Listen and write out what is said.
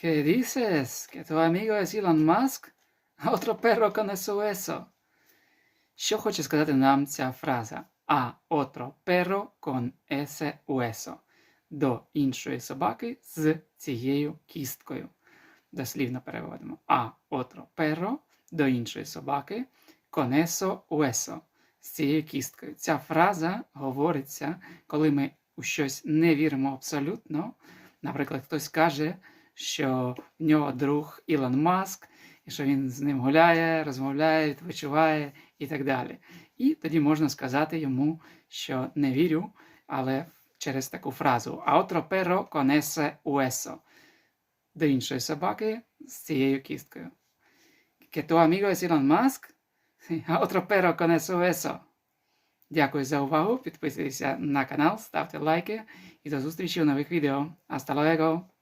¿Qué dices? ¿Que tu amigo es Ілон Маск? Otro perro con eso. Що хоче сказати нам ця фраза? А otro perro con ese hueso. До іншої собаки з цією кісткою. Дослівно переводимо. А otro perro до іншої собаки con eso hueso. З цією кісткою. Ця фраза говориться, коли ми у щось не віримо абсолютно. Наприклад, хтось каже, що в нього друг Ілон Маск, і що він з ним гуляє, розмовляє, відпочиває і так далі. І тоді можна сказати йому, що не вірю, але через таку фразу «A otro perro con ese hueso» до іншої собаки з цією кісткою. Que tu amigo es Elon Musk? A otro perro con ese. Дякую за увагу. Підписуйтеся на канал, ставте лайки і до зустрічі у нових відео. Hasta luego!